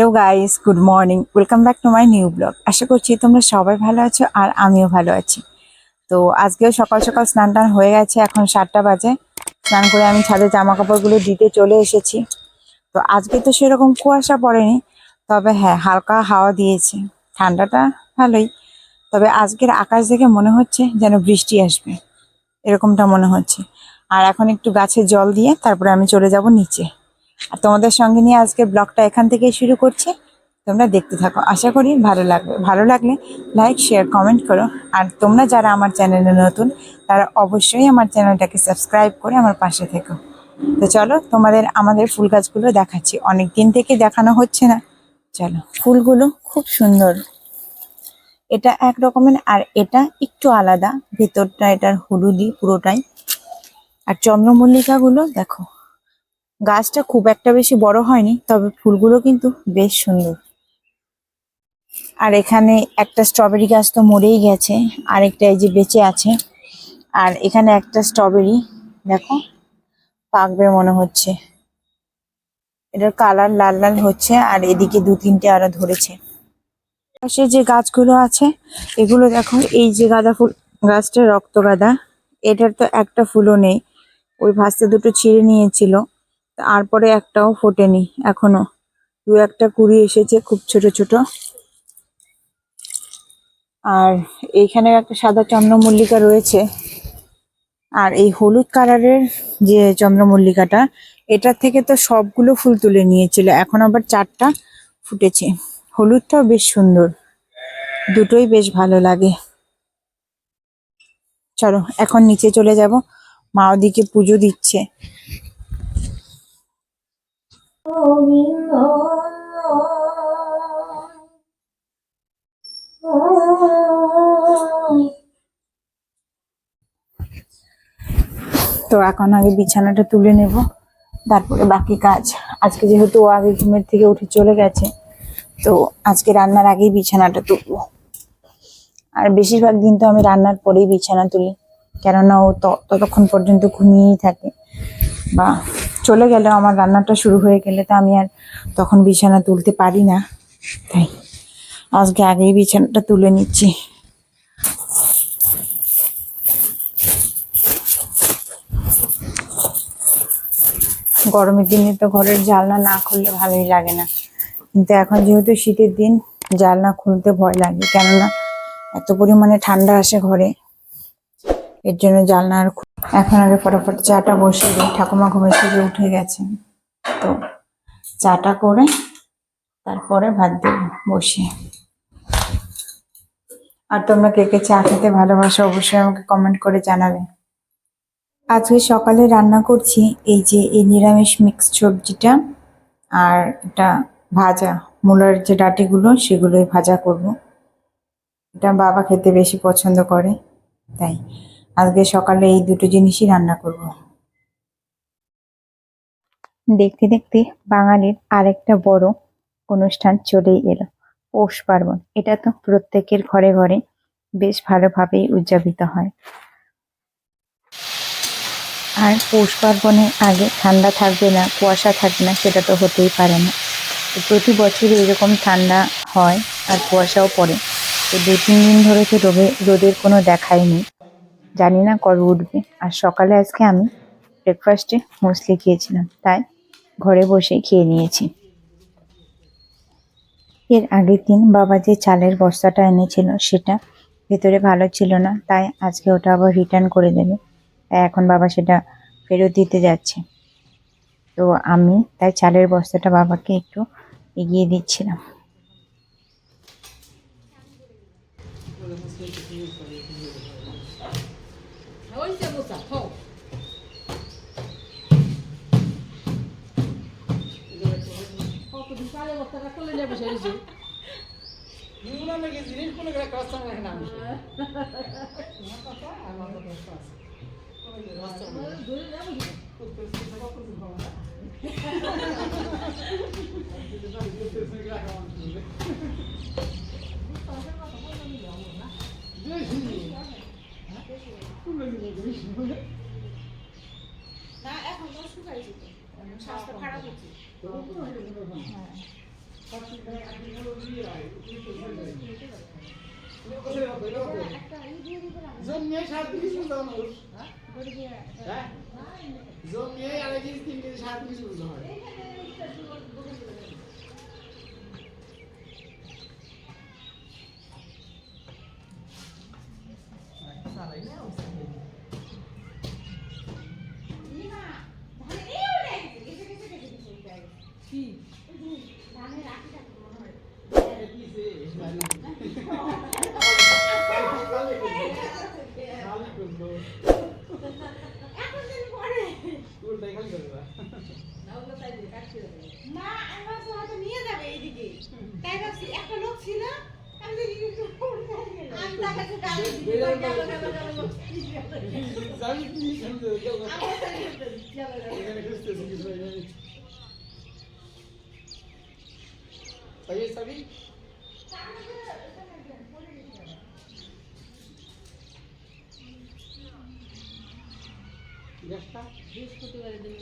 Hello guys, good morning. Welcome back to my new blog. আশা করছি তোমরা সবাই ভালো আছো আর আমিও ভালো আছি। তো আজকেও সকাল সকাল স্নান টান হয়ে গেছে, এখন সাতটা বাজে। স্নান করে আমি ছাদে জামা কাপড়গুলো দিতে চলে এসেছি। তো আজকে তো সেরকম কুয়াশা পড়েনি, তবে হ্যাঁ হালকা হাওয়া দিয়েছে। ঠান্ডাটা ভালোই, তবে আজকের আকাশ দেখে মনে হচ্ছে যেন বৃষ্টি আসবে। এরকমটা মনে হচ্ছে। আর এখন একটু গাছে জল দিয়ে তারপরে আমি চলে যাব নিচে। আর তোমাদের সঙ্গে নিয়ে আজকের ব্লগটা এখান থেকে শুরু করছি। তোমরা দেখতে থাকো। আশা করি ভালো লাগবে। ভালো লাগলে লাইক, শেয়ার, কমেন্ট করো। আর তোমরা যারা আমার চ্যানেলে নতুন, তারা অবশ্যই আমার চ্যানেলটাকে সাবস্ক্রাইব করে আমার পাশে থেকো। তো চলো, তোমাদের, আমাদের ফুল গাছগুলো দেখাচ্ছি। অনেক দিন থেকে দেখানো হচ্ছে না। চলো, ফুলগুলো খুব সুন্দর। এটা এক রকমের আর এটা একটু আলাদা। ভেতরটা এটার হলুদি পুরোটাই। আর চন্দ্রমল্লিকাগুলো দেখো। গাছটা খুব একটা বেশি বড় হয়নি, তবে ফুলগুলো কিন্তু বেশ সুন্দর। আর এখানে একটা স্ট্রবেরি গাছ তো মরেই গেছে, আরেকটা এই যে বেঁচে আছে। আর এখানে একটা স্ট্রবেরি, দেখো, পাকবে মনে হচ্ছে। এটার কালার লাল লাল হচ্ছে, আর এদিকে দু তিনটে আরও ধরেছে। পাশে যে গাছগুলো আছে, এগুলো দেখো, এই যে গাঁদা ফুল, গাছটা রক্ত গাঁদা। এটার তো একটা ফুলও নেই, ওই ভাসতে দুটো ছিঁড়ে নিয়েছিল। তারপরে একটাও ফোটেনি এখনও। দু একটা কুড়ি এসেছে খুব ছোট ছোট। আর এইখানে একটা সাদা চন্দ্রমল্লিকা রয়েছে। আর এই হলুদ কালারের যে চন্দ্রমল্লিকাটা, এটার থেকে তো সবগুলো ফুল তুলে নিয়েছিল। এখন আবার চারটা ফুটেছে। হলুদটাও বেশ সুন্দর। দুটোই বেশ ভালো লাগে। চলো, এখন নিচে চলে যাব। মা ওদিকে পুজো দিচ্ছে। তো এখন আগে বিছানাটা তুলে নেব, তারপরে বাকি কাজ। আজকে যেহেতু ও আগে ঘুমের থেকে উঠে চলে গেছে, তো আজকে রান্নার আগেই বিছানাটা তুলবো। আর বেশিরভাগ দিন তো আমি রান্নার পরেই বিছানা তুলি, কেননা ও ততক্ষণ পর্যন্ত ঘুমিয়েই থাকে, বা চলে গেলেও আমার রান্নাটা শুরু হয়ে গেলে তো আমি আর তখন বিছানা তুলতে পারি না। তাই আজকে আগেই বিছানাটা তুলে নিচ্ছি। গরমের দিনে তো ঘরের জানলা না খুললে ভালোই লাগে না। কিন্তু এখন যেহেতু শীতের দিন জানলা খুলতে ভয় লাগে। কেননা এত পরিমাণে ঠান্ডা আসে ঘরে। এর জন্য খু- এখন আগে ফটাফট চাটা বসিয়ে দিই। ঠাকুমা ঘুমের থেকে উঠে গেছে। তো চাটা করে তারপরে ভাত দেব বসে। আর তোমরা কে কে চা খেতে ভালোবাসো অবশ্যই আমাকে কমেন্ট করে জানাবে। আজকে সকালে রান্না করছি এই যে এই নিরামিষ মিক্স সবজিটা আর এটা ভাজা, মূলার যে ডাটিগুলো সেগুলোই ভাজা করব। এটা বাবা খেতে বেশি পছন্দ করে, তাই। আজকে সকালে এই দুটো জিনিসই রান্না করব। দেখতে দেখতে বাঙালির আরেকটা বড় অনুষ্ঠান চলেই এলো, পৌষ পার্বণ। এটা তো প্রত্যেকের ঘরে ঘরে বেশ ভালোভাবেই উদযাপিত হয়। আর পৌষ পার্বণের আগে ঠান্ডা থাকবে না, কুয়াশা থাকবে না, সেটা তো হতেই পারে না। প্রতি বছরই এরকম ঠান্ডা হয় আর কুয়াশাও পড়ে। তো দু তিন দিন ধরে তো রোদে রোদের কোনো দেখাই নেই। জানি না কবে উঠবে। আর সকালে আজকে আমি ব্রেকফাস্টে মুসলি খেয়েছিলাম। তাই ঘরে বসে খেয়ে নিয়েছি। এর আগের দিন বাবা যে চালের বস্তাটা এনেছিল সেটা ভেতরে ভালো ছিল না। তাই আজকে ওটা আবার রিটার্ন করে দেবে। তাই এখন বাবা সেটা ফেরত দিতে যাচ্ছে। তো আমি তাই চালের বস্তাটা বাবাকে একটু এগিয়ে দিচ্ছিলাম। চালের বস্তাটা কোলে নিয়ে বসে রয়েছি। নিমুনা নাকি না না হ্যাঁ, এখন শুকাইছি স্বাস্থ্য খারাপ হচ্ছে জন্মে সাত তিরিশ হয় না আমি ভাবছি হয়তো নিয়ে যাবে এইদিকে তাই ভাবছি একটা লোক ছিল আমি তাকে গালি দিই সবই গ্যাসটা বৃহস্পতিবারের দিন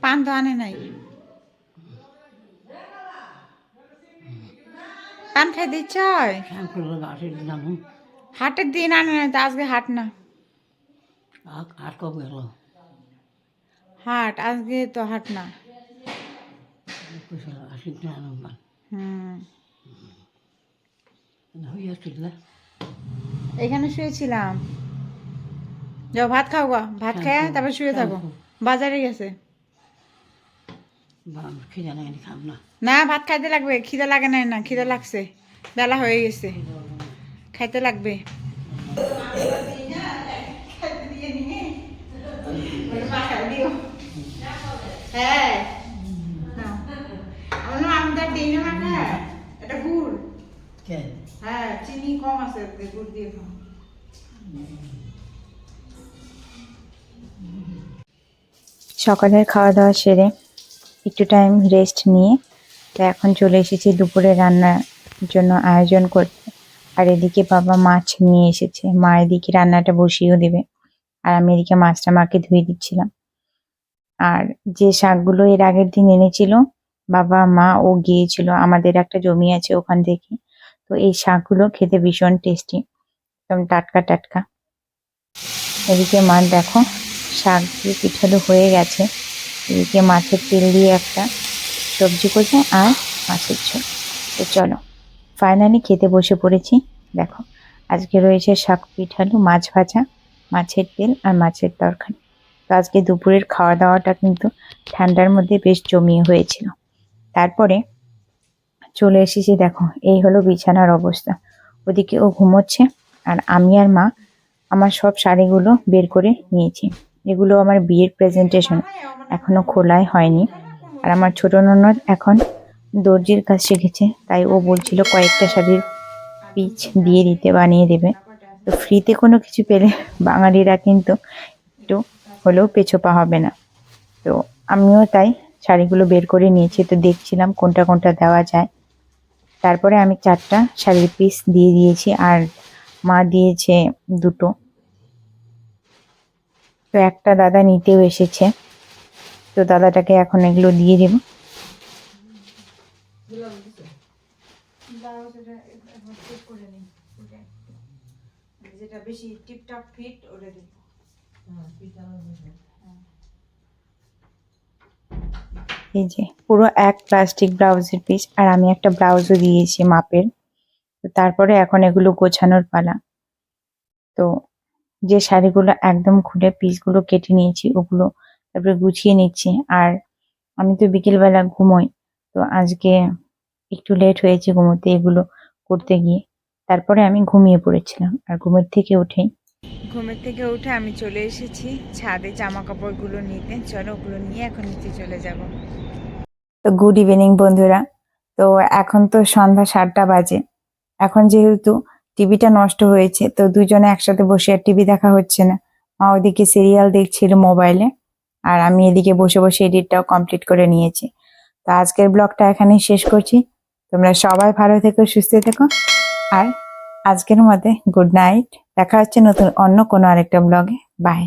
পান তো আনে নাই। পান খাই দিচ্ছ? হাটের দিন আনে। নাই তো আজকে হাট না। আর কব গেল? হাট আজকে তো হাট না। হুম। হয়ে এখানে শুয়েছিলাম। যাও ভাত খাও গা ভাত খায় তারপর শুয়ে থাকো। বাজারে গেছে না। না ভাত খাইতে লাগবে খিদে লাগে নাই না খিদে লাগছে। বেলা হয়ে গেছে। খাইতে লাগবে। হ্যাঁ। না মাখা কে হ্যাঁ চিনি কম আছে গুড় দিয়ে খাও। সকালের খাওয়া দাওয়া সেরে একটু টাইম রেস্ট নিয়ে তো এখন চলে এসেছি দুপুরে রান্নার জন্য আয়োজন করতে। আর এদিকে বাবা মাছ নিয়ে এসেছে। মা এদিকে রান্নাটা বসিয়েও দেবে। আর আমি এদিকে মাছটা মাকে ধুয়ে দিচ্ছিলাম। আর যে শাকগুলো এর আগের দিন এনেছিল বাবা মা ও গিয়েছিল। আমাদের একটা জমি আছে ওখান থেকে। তো এই শাকগুলো খেতে ভীষণ টেস্টি একদম টাটকা টাটকা। এদিকে মা দেখো, শাক দিয়ে পিঠালো হয়ে গেছে। এদিকে মাছের তেল দিয়ে একটা সবজি করছে আর মাছের ঝোল। তো চলো ফাইনালি খেতে বসে পড়েছি। দেখো, আজকে রয়েছে শাক পিঠালো, মাছ ভাজা, মাছের তেল আর মাছের তরকারি। তো আজকে দুপুরের খাওয়া দাওয়াটা কিন্তু ঠান্ডার মধ্যে বেশ জমিয়ে হয়েছিল। তারপরে চলে এসেছি, দেখো, এই হলো বিছানার অবস্থা। ওদিকে ও ঘুমোচ্ছে, আর আমি আর মা আমার সব শাড়িগুলো বের করে নিয়েছি। এগুলো আমার বিয়ের প্রেজেন্টেশন এখনও খোলাই হয়নি। আর আমার ছোট ননদ এখন দর্জির কাজ শিখেছে, তাই ও বলছিল কয়েকটা শাড়ির পিচ দিয়ে দিতে, বানিয়ে দেবে। তো ফ্রিতে কোনো কিছু পেলে বাঙালিরা কিন্তু একটু হলেও পেছোপা হবে না। তো আমিও তাই শাড়িগুলো বের করে নিয়েছি, তো দেখছিলাম কোনটা কোনটা দেওয়া যায়। তারপরে আমি চারটা শাড়ির পিস দিয়ে দিয়েছি আর মা দিয়েছে দুটো। তো একটা দাদা নিতেও এসেছে। তো দাদাটাকে এখন এগুলো দিয়ে দেব। যেটা বেশি টিপটপ ফিট ওটা দিব। এই যে, পুরো এক প্লাস্টিক ব্লাউজের পিস আর আমি একটা ব্লাউজও দিয়েছি মাপের। তো তারপরে এখন এগুলো গোছানোর পালা। তো যে শাড়িগুলো একদম খুলে পিসগুলো কেটে নিয়েছি, ওগুলো তারপরে গুছিয়ে নিচ্ছি। আর আমি তো বিকেলবেলা ঘুমোই, তো আজকে একটু লেট হয়েছে ঘুমোতে এগুলো করতে গিয়ে। তারপরে আমি ঘুমিয়ে পড়েছিলাম, আর ঘুমের থেকে উঠেই ঘুমের থেকে উঠে আমি চলে এসেছি। ছাদে জামা কাপড়গুলো নিতে। চলো ওগুলো নিয়ে এখন নিচে চলে যাব। তো গুড ইভিনিং বন্ধুরা। তো এখন তো সন্ধ্যা সাতটা বাজে। এখন যেহেতু টিভিটা নষ্ট হয়েছে, তো দুজনে একসাথে বসে আর টিভি দেখা হচ্ছে না। মা ওদিকে সিরিয়াল দেখছিল মোবাইলে আর আমি এদিকে বসে বসে এডিটটাও কমপ্লিট করে নিয়েছি। তো আজকের ব্লগটা এখানেই শেষ করছি। তোমরা সবাই ভালো থেকো, সুস্থ থেকো, আর আজকের মতে গুড নাইট দেখা হচ্ছে নতুন অন্য কোনো আরেকটা ব্লগে। বাই।